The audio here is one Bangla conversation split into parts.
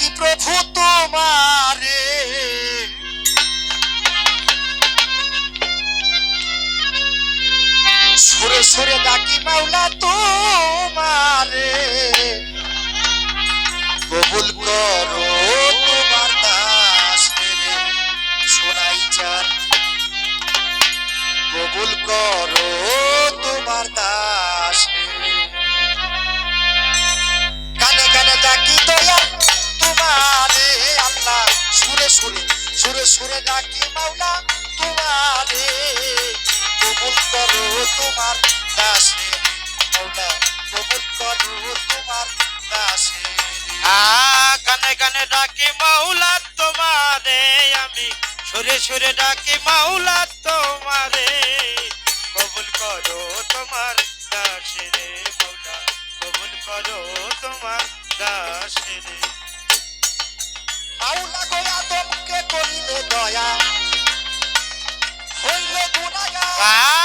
ডাকি প্রভু তোমারে? সুরে সুরে ডাকি মাওলা তোমারে। কবুল করো তোমার দাস মেরে, সোনাই চার কবুল করো তোমার দাস সুরে সুরে ডাকি মাওলা তোমারে। কবুল করো তোমার দাসরে মাওলা। কবুল করো তোমার দাসরে মাওলা গোয়া তোমকে করিলে দয়া। হইল গুনাহগার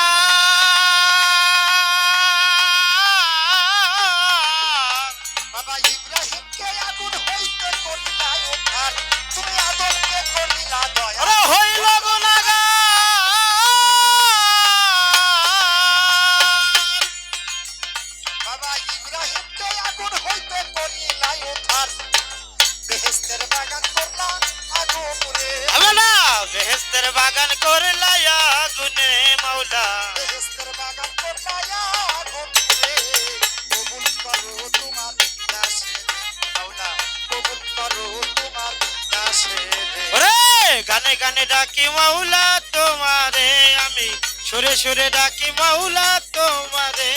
বেহেস্তের বাগান করলা আগুনে মাওলা। বেহেশতের বাগান করলা আগুন কবুল করো তোমার দাসে মাওলা। কবুল করো তোমার দাসে ওরে গানে গানে ডাকি মাওলা তোমারে। আমি সুরে সুরে ডাকি মাওলা তোমারে।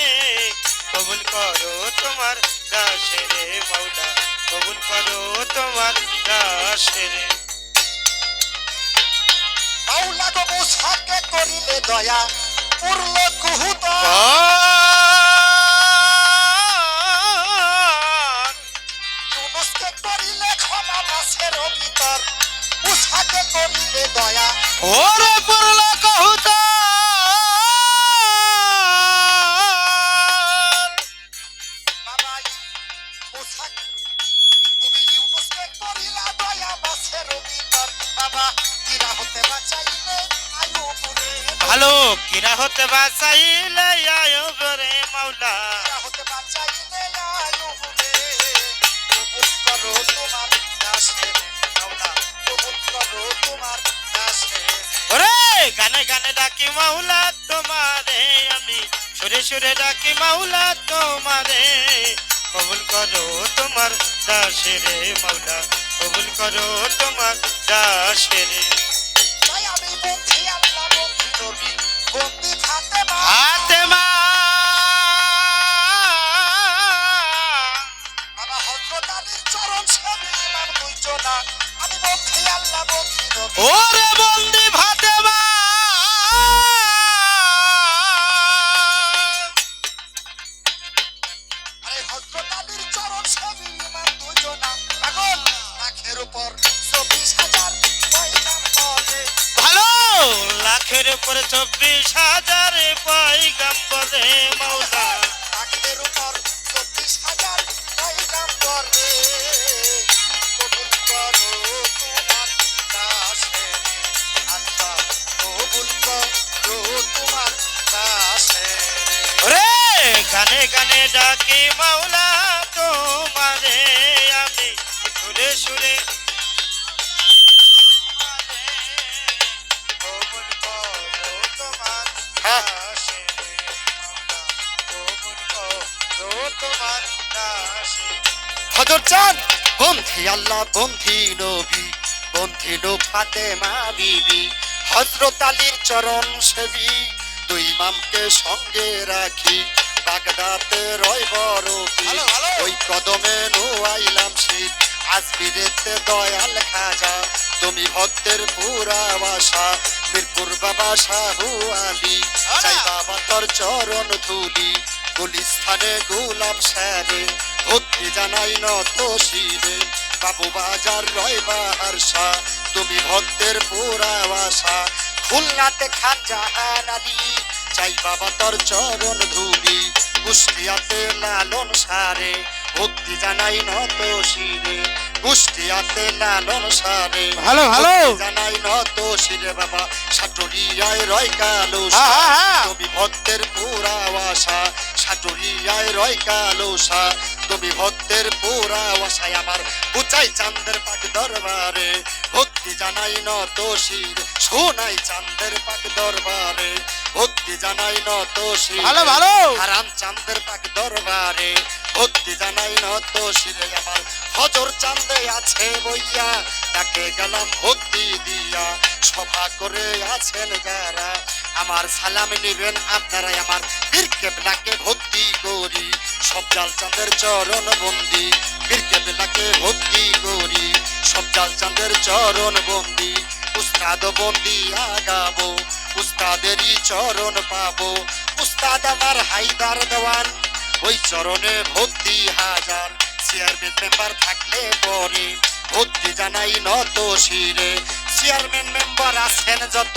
কবুল করো তোমার দাসে রে মাওলা। কবুল করো তোমার দাসে রে। মাওলা গো মুসাকে করিলে দয়া উরল কুহুত। ইউনুসকে করিলে ক্ষমা মাসের ভিতর মুসাকে করিলে দয়া। ওরে পড়ল কহুত। কিরা হতে বাসাইলে আয়ব রে মাওলা। হতে বাঁচাইলে আয়ুবরে কবুল করো তোমার দাসের মাওলা। কবুল করো তোমার দাসের ওরে গানে গানে ডাকি মাওলা তোমারে আমি। সুরে সুরে ডাকি মাওলা তোমারে। কবুল করো তোমার দাসে রে মাওলা। কবুল করো তোমার দাসে রে। আমি বন্ধি আল্লাহ বন্ধি ওরে বন্দি ভাতে আরে আলীর চরণ পাগল লাখের উপর চব্বিশ হাজার ভালো লাখের উপরে চব্বিশ হাজার পাইগাম্বরে মাওলা লাখের গানে গানে ডাকি, মাওলা, তোমারে আমি সুরে সুরে হ্যাঁ। হজর চান বন্ধি আল্লাহ বন্ধি নবী বন্ধি নো ফাতেমা বিবি হজরত আলীর চরণ সেবী, দুই মামকে সঙ্গে রাখি বাগদাতে রয় বড়। ওই কদমে নো আইলাম শীত আজমিরেতে দয়াল খাজা। তুমি ভক্তের পুরা বাসা মিরপুর বাবা শাহু আলী। চাই বাবা তোর চরণ ধুলি গুলিস্থানে গোলাপ স্যারে ভক্তি জানাই নত শিরে বাবু বাজার রয় বাহারসা তুমি ভক্তের পুরা বাসা খুলনাতে খান জাহান আলী। চাই বাবা তোর চরণ ধুলি কুষ্টিয়াতে লালন সারে ভক্তি জানাই নত শিরে। কুষ্টিয়াতে লালন সারে ভালো, ভালো। জানাই নত শিরে বাবা। সাটুরিয়ায় রয় কালো। তুমি ভক্তের পুরা আশা। সাটুরিয়ায় রয় কালো তুমি ভক্তের পুরা আশায় আমার উচাই চান্দের পাক দরবারে। ভক্তি জানাই নত শির শোনাই চান্দের পাক দরবারে। ভক্তি জানাই নত ভালো, ভালো। হারাম চান্দের পাক দরবারে ভক্তি জানাই নত শিরে। আমার হজর চান্দে আছে বইয়া তাকে গেলাম ভক্তি দিয়া। সভা করে আছেন যারা আমার সালাম নিবেন আপনারা আমার বীর কেবলাকে ভক্তি করি সব জাল চাঁদের চরণ বন্দি। বীর কেবলাকে ভক্তি করি সব জাল চাঁদের চরণ বন্দি। উস্তাদ বন্দি আগাবো উস্তাদেরই চরণ পাবো। উস্তাদ আমার হাইদার দেওয়ান ওই চরণে ভক্তি হাজার। চেয়ারম্যান মেম্বার থাকলে পরে ভক্তি জানাই নত শিরে। চেয়ারম্যান মেম্বার আছেন যত।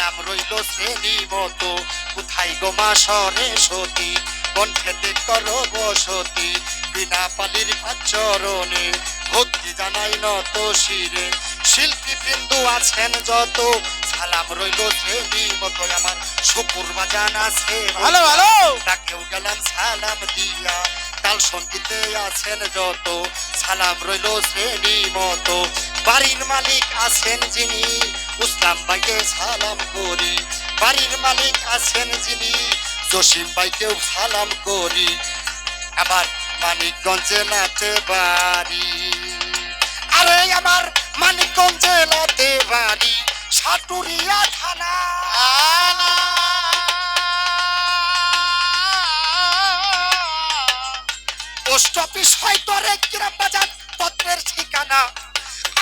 নাম রইল শ্রেণি মতো। কোথায় গোমা সরে সতী কণ্ঠেতে করো বসতি। বিনা পালির চরণে ভক্তি জানাই নত শিরে। শিল্পী বিন্দু আছেন যত। সালাম রইল শ্রেণি মতো আমার শুকুর বাজান আছে। ভালো, ভালো। তাকেও গেলাম সালাম দিয়া তাল সঙ্গীতে আছেন যত। সালাম রইল শ্রেণি মতো বাড়ির মালিক আছেন যিনি। উসলাম ভাইকে সালাম করি বাড়ির মালিক আছেন যিনি। জসিম ভাইকেও সালাম করি আমার মানিকগঞ্জে নাতে বাড়ি। আরে আমার মানিকগঞ্জে নাতে বাড়ি, সাটুরিয়া থানা। পোস্ট অফিস হয়তো রে গ্রাম বাজার পত্রের ঠিকানা।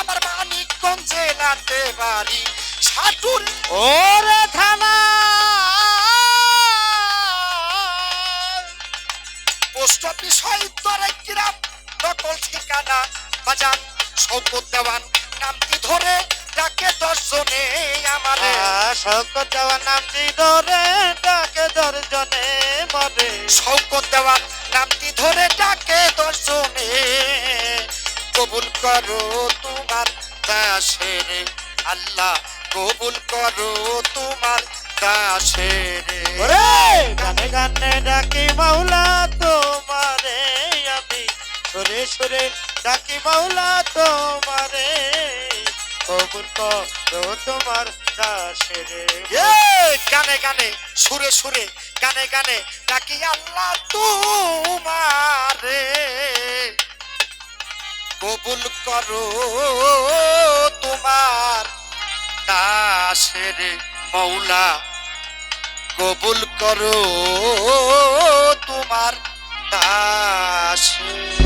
আমার মানিকগঞ্জ জেলাতে বাড়ি, সাটুর ওরে থানা। পোস্ট অফিস হয়তো রে নকল ঠিকানা বাজান শৌকত দেওয়ান। নামটি ধরে ডাকে দর্শনে আমারে। শঙ্কর দেওয়ার নামটি ধরে ডাকে দর্জনে মরে। শৌকত দেওয়ান নামটি ধরে ডাকে দর্শনে। কবুল করো তোমার দাসের আল্লাহ কবুল করো তোমার দাসের গানে গানে ডাকি মাওলা তোমারে আমি। সুরে সুরে ডাকি মাওলা তোমারে, কবুল করো তোমার দাসেরে গানে গানে, সুরে সুরে, গানে গানে ডাকি আল্লাহ তোমারে। কবুল করো তোমার দাসের মৌলা কবুল করো তোমার দাসের